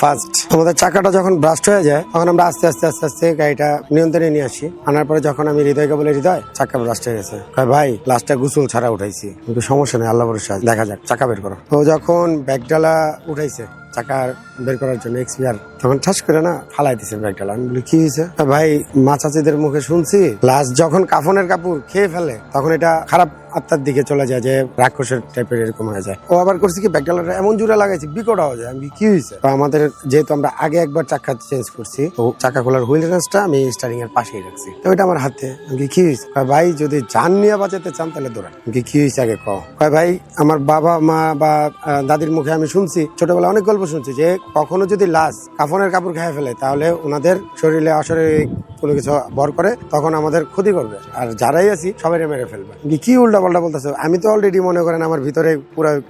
First আমাদের চাকাটা যখন ব্রাস্ট হয়ে যায়, তখন আমরা আস্তে আস্তে আস্তে আস্তে গাড়িটা নিয়ন্ত্রণে নিয়ে আসি। আনার পরে যখন আমি হৃদয়কে বলে, হৃদয়, চাকা ব্রাস্ট হয়ে গেছে। ভাই লাস্টটা গুসল ছাড়া উঠাইছি। কিন্তু সমস্যা নেই আল্লাহ ভরসা দেখা যাক, চাকা বের করো। তো যখন ব্যাগডালা উঠাইছে, চাকা বের করার জন্য এক্সপিয়ার তখন ঠাস করে না ফালাই দিছে ব্যাগডালা আমি বলি, কি হয়েছে? ভাই, মা চাচিদের মুখে শুনছি লাস্ট যখন কাফনের কাপড় খেয়ে ফেলে, তখন এটা খারাপ আত্মার দিকে চলে যায় যে রাক্ষসের টাইপের এরকম হয়ে যায়। ও আবার করছে কি, ব্যাগডালাটা এমন জোরে লাগাইছে, বিকট হয়ে যায় আমি কি হয়েছে তো আমাদের যেহেতু আমরা আগে একবার চাকা চেঞ্জ করছি, তো চাকা খোলার হুইল রেঞ্জটা আমি স্টারিং এর পাশেই রাখছি। তো এটা আমার হাতে। আমি কি হয়েছে ভাই, যদি জান নিয়ে বাঁচাতে চান, তাহলে দৌড়ান। আমি কি হয়েছে আগে কও? ভাই, আমার বাবা, মা বা দাদির মুখে আমি শুনছি ছোটবেলা অনেক গল্প শুনছি যে, কখনো যদি লাশ কাফনের কাপড় খেয়ে ফেলে, তাহলে ওনাদের শরীরে অশরীরিক কোনো কিছু বর করে তখন আমাদের ক্ষতি করবে। আর যারাই আছি সবাই মেরে ফেলবে। কি- উল্টা পাল্টা বলতেছে? আমি তো অলরেডি মনে করেন আমার ভিতরে পুরো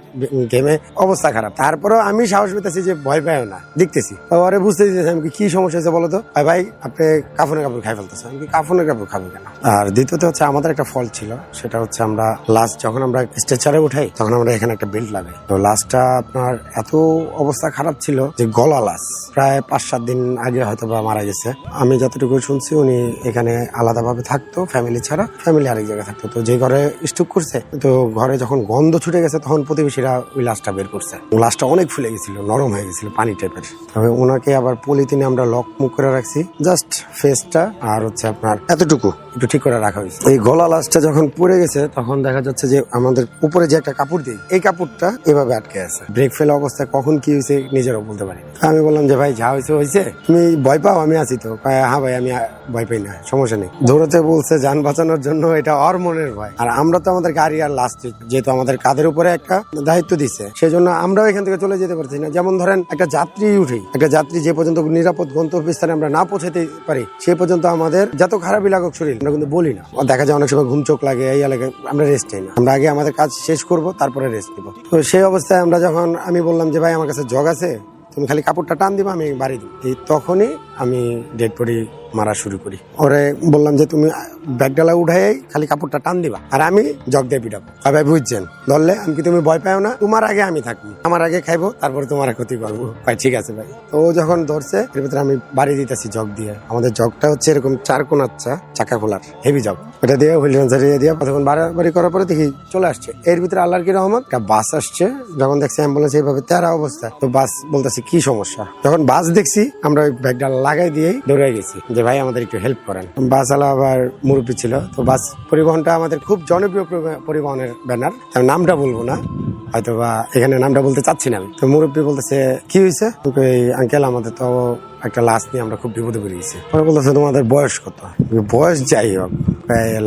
ঘেমে অবস্থা খারাপ। তারপরেও আমি সাহস পেতেছি যে ভয় পাইও না। দেখতেছি। ওরে বুঝতে দিতেছি আমি কি, সমস্যা হয়েছে বলো তো? ভাই ভাই আপনি কাফনের কাপড় খাই ফেলতেছে আমি কি, কাফনের কাপড় খাব কেন? আর দ্বিতীয়ত হচ্ছে আমাদের একটা ফল ছিল। সেটা হচ্ছে আমরা লাস্ট যখন আমরা স্ট্রেচারে উঠাই তখন আমরা এখানে একটা বেল্ট লাগাই। তো লাস্টটা আপনার এত অবস্থা খারাপ ছিল যে গলা লাশ প্রায় পাঁচ সাত দিন আগে হয়তো বা মারা গেছে। আমি যতটুকু শুনছি উনি এখানে আলাদাভাবে থাকতো ফ্যামিলি ছাড়া ফ্যামিলি আরেক জায়গায় থাকতো। তো যে ঘরে স্টুক করছে তো ঘরে যখন গন্ধ ছুটে গেছে তখন প্রতিবেশীরা ওই লাশটা বের করছে। লাশটা অনেক ফুলে গেছিল নরম হয়ে গেছিল পানি টাইপের তবে ওনাকে আবার পলিথিনে আমরা লক মুখ করে রাখছি জাস্ট ফেসটা আর হচ্ছে আপনার এতটুকু? একটু ঠিক করে রাখা হয়েছে। এই গলা লাশটা যখন পড়ে গেছে তখন দেখা যাচ্ছে যে আমাদের উপরে যে একটা কাপড় দিই এই কাপড়টা এভাবে আটকে আছে। ব্রেক ফেলা অবস্থায় কখন কি হয়েছে নিজেরও বলতে পারি। আমি বললাম যে ভাই যা হয়েছে হয়েছে। তুমি ভয় পাও আমি আছি তো। হ্যাঁ ভাই আমি ভয় পাই না, সমস্যা নেই। দৌড়তে বলছে যান বাঁচানোর জন্য, এটা অর মনের ভয়। আর আমরা তো আমাদের গাড়ি আর লাস্ট যেহেতু আমাদের কাদের উপরে একটা দায়িত্ব দিচ্ছে সেই জন্য আমরাও এখান থেকে চলে যেতে পারছি না। যেমন ধরেন, একটা যাত্রী উঠি, একটা যাত্রী যে পর্যন্ত নিরাপদ গন্তব্যস্থানে আমরা না পৌঁছাতে পারি, সে পর্যন্ত আমাদের যত খারাপই লাগুক শরীর, আমরা কিন্তু বলি না। দেখা যায় অনেক সময় ঘুম চোখ লাগে, এই লাগে আমরা রেস্ট নেই না। আমরা আগে আমাদের কাজ শেষ করব, তারপরে রেস্ট নিব। তো সেই অবস্থায় আমরা যখন, আমি বললাম যে, ভাই, আমার কাছে জগ আছে, তুমি খালি কাপড়টা টান দিবা, আমি বাড়ি দিই তখনই আমি ডেড বডি মারা শুরু করি। ওরে বললাম যে তুমি ব্যাগডালা উঠাই খালি কাপড়টা টান দিবা। আর আমি জগ দিয়ে পিটাবো। ভাই, বুঝছেন? ধরলে আমি কি তুমি ভয় পাও না? তোমার আগে আমি থাকব। আমার আগে খাইবো, তারপরে তোমার ক্ষতি করব। ভাই, ঠিক আছে, ভাই। তো ও যখন ধরছে, এর ভিতরে আমি বাড়ি দিতেছি জগ দিয়ে। আমাদের জগটা হচ্ছে এরকম চার কোনাচ্ছা চাকা খোলার হেভি জগ। ওটা দিয়ে হুইল রেঞ্জার দিয়ে তখন বাড়াবাড়ি করার পরে দেখি চলে আসছে। এর ভিতরে আল্লাহর কি রহমত? একটা বাস আসছে। যখন দেখছি অ্যাম্বুলেন্স এইভাবে তেরা অবস্থা তো বাস বলতেছে, কি সমস্যা? যখন বাস দেখছি, আমরা ওই ব্যাগটা লাগাই দিয়েই দৌড়ে গেছি। যে ভাই আমাদের একটু হেল্প করেন। বাস আলা আবার মুরব্বী ছিল, তো বাস পরিবহনটা আমাদের খুব জনপ্রিয় পরিবহন- পরিবহনের ব্যানার। আমি নামটা বলব না হয়তো বা এখানে নামটা বলতে চাচ্ছি না আমি। তো মুরব্বী বলতেছে, কি হয়েছে আঙ্কেল, আমাদের তো একটা লাশ নিয়ে আমরা খুব বিপদে গেছি। পরে বলতেছে, তোমাদের বয়স কত? বয়স যাই হোক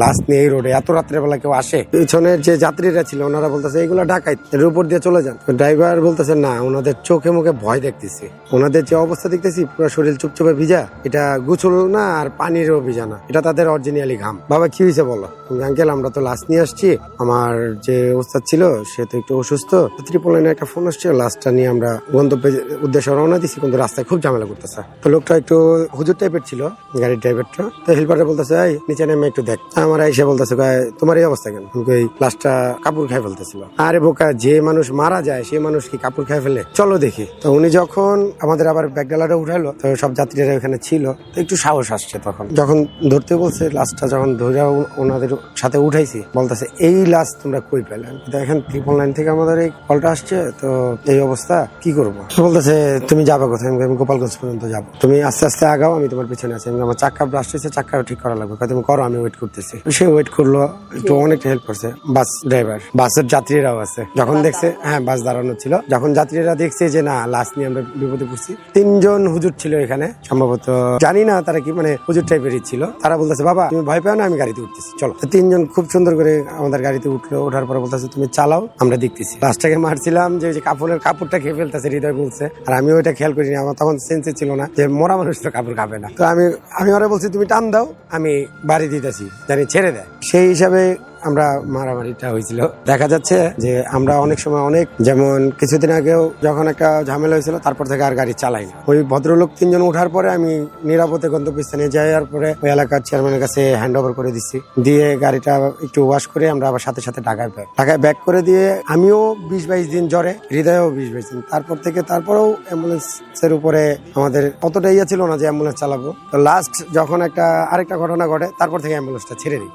লাশ নিয়ে এই রোডে, এত রাত্রে বেলা কেউ আসে? পিছনের যে যাত্রীরা ছিল, ওনারা বলতেছে এইগুলো ঢাকায়, এর উপর দিয়ে চলে যান। ড্রাইভার বলতেছে, না, ওনাদের চোখে মুখে ভয় দেখতেছি। ওনাদের যে অবস্থা দেখতেছি, পুরো শরীর চুপচুপে ভিজা। এটা গুছল না, আর পানিরও ভিজা না। এটা তাদের অরিজিনালি ঘাম। বাবা, কি হয়েছে বলো? আঙ্কেল আমরা তো লাশ নিয়ে আসছি। আমার যে ওস্তাদ ছিল, সে তো একটু অসুস্থ। ত্রিপল লাইনে একটা ফোন আসছে, লাশটা নিয়ে আমরা গন্তব্যের উদ্দেশ্যে রওনা দিছি, কিন্তু রাস্তায় খুব ঝামেলা করতেছে। তো লোকটা একটু হুজুর টাইপের ছিল গাড়ির ড্রাইভারটা তো। হেল্পারটা বলতেছে এই নিচে নেমে একটু দেখ। আমার এসে বলতেছে তোমার এই অবস্থা কেন? এই লাশটা কাপড় খাই ফেলতেছিল। আরে বোকা যে মানুষ মারা যায় সে মানুষ কি কাপড় খাই ফেলে? চলো দেখি। তো উনি যখন আমাদের আবার ব্যাগডালাটা উঠাইলো তো সব যাত্রীরা ওখানে ছিল। তো একটু সাহস আসছে তখন। যখন ধরতে বলছে লাশটা যখন ধরে ওনাদের সাথে উঠাইছি। বলতেছে এই লাশ তোমরা কই পেলে? আমি বলি, দেখেন ট্রিপল লাইন থেকে আমাদের এই কলটা আসছে তো এই অবস্থা কি করব? বলতেছে তুমি যাবে কোথায়? আমি গোপালগঞ্জ পর্যন্ত যাব। তুমি আস্তে আস্তে আগাও আমি তোমার পিছনে আছি। আমার চাক্কা ব্রাশ হয়েছে চাক্কা ঠিক করা লাগবে। তুমি করো আমি ওয়েট করতেছি। সে ওয়েট করল একটু অনেকটা হেল্প করছে। বাস ড্রাইভার বাসের যাত্রীরাও আছে। যখন দেখছে হ্যাঁ বাস দাঁড়ানো ছিল। যখন যাত্রীরা দেখছে যে না লাশ নিয়ে আমরা বিপদে পড়ছি তিনজন হুজুর ছিল এখানে। সম্ভবত জানি না তারা কি মানে হুজুর টাইপেরই ছিল। তারা বলতেছে বাবা তুমি ভয় পাও না আমি গাড়িতে উঠতেছি। চলো। তিনজন খুব সুন্দর করে আমাদের গাড়িতে উঠল। ওঠার পরে বলতেছে তুমি চালাও আমরা দেখতেছি। লাশটাকে মারছিলাম যে ওই যে কাপড়ের কাপড়টা খেয়ে ফেলতেছে হৃদয় বলছে। আর আমি ওইটা খেয়াল করিনি। আমার তখন সেন্সে ছিল না। যে মরা মানুষ তো কাপড় খাবে না। তো আমি আমি ওরা বলছি, তুমি টান দাও, আমি বাড়ি দিতেছি। জানি ছেড়ে দেয়। সেই হিসাবে আমরা মারামারিটা হয়েছিল। দেখা যাচ্ছে যে আমরা অনেক সময় অনেক, যেমন কিছুদিন আগেও যখন একটা ঝামেলা হয়েছিল, তারপর থেকে আর গাড়ি চালাই না। ওই ভদ্রলোক তিনজন ওঠার পরে আমি নিরাপদে গন্তব্যস্থানে যাওয়ার পরে ওই এলাকার চেয়ারম্যানের কাছে হ্যান্ড ওভার করে দিচ্ছি দিয়ে গাড়িটা একটু ওয়াশ করে আমরা আবার সাথে সাথে ঢাকায় ব্যাক ঢাকায় ব্যাক করে দিয়ে আমিও বিশ বাইশ দিন জ্বরে, হৃদয়েও বিশ বাইশ দিন। তারপর থেকে তারপরেও অ্যাম্বুলেন্সের উপরে আমাদের অতটা ইয়ে ছিল না যে অ্যাম্বুলেন্স চালাবো। তো লাস্ট যখন একটা আরেকটা ঘটনা ঘটে, তারপর থেকে অ্যাম্বুলেন্সটা ছেড়ে দিই।